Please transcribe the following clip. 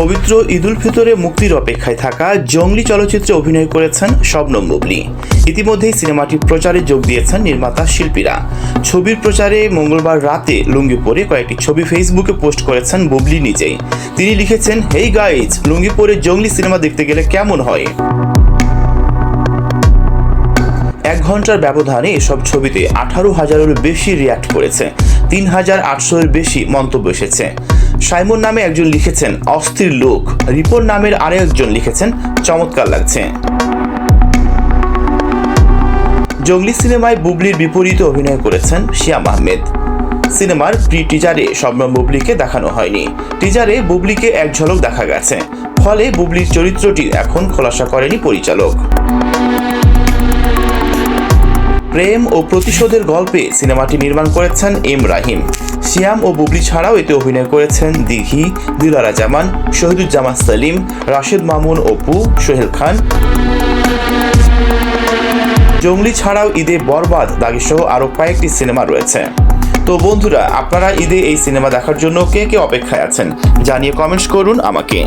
পবিত্র ঈদুল ফিতরে মুক্তির অপেক্ষায় থাকা জঙ্গলি চলচ্চিত্রে অভিনয় করেছেন শবনম বুবলি। ইতিমধ্যেই সিনেমাটি প্রচারে যোগ দিয়েছেন নির্মাতা শিল্পীরা। ছবির প্রচারে মঙ্গলবার রাতে লুঙ্গি পরে কয়েকটি ছবি ফেসবুকে পোস্ট করেছেন বুবলি নিজেই। তিনি লিখেছেন, হেই গাইজ, লুঙ্গি পরে জঙ্গলি সিনেমা দেখতে গেলে কেমন হয়? এক ঘণ্টার ব্যবধানে এসব ছবিতে আঠারো হাজারের বেশি রিয়াক্ট করেছে। তিন হাজার আটশোর বেশি মন্তব্য এসেছে। সাইমন নামে একজন লিখেছেন, অস্থির লোক। রিপোর্ট নামের আরও একজন লিখেছেন, চমৎকার লাগছে। জঙ্গলি সিনেমায় বুবলির বিপরীতে অভিনয় করেছেন শিয়াম আহমেদ। সিনেমার প্রি টিজারে শবনম বুবলিকে দেখানো হয়নি। টিজারে বুবলিকে এক ঝলক দেখা গেছে। ফলে বুবলির চরিত্রটি এখন খোলাসা করেনি পরিচালক। প্রেম ও প্রতিশোধের গল্পে সিনেমাটি নির্মাণ করেছেন এম রাহিম। শিয়াম ও বুবলি ছাড়াও এতে অভিনয় করেছেন দিঘি দিলারা জামান শহীদুজ্জামান সালিম, রাশেদ মামুন অপু, সোহেল খান। জঙ্গলি ছাড়াও ঈদে বরবাদ, দাগিসহ আরও কয়েকটি সিনেমা রয়েছে। তো বন্ধুরা, আপনারা ঈদে এই সিনেমা দেখার জন্য কে কে অপেক্ষায় আছেন? জানিয়ে কমেন্টস করুন আমাকে।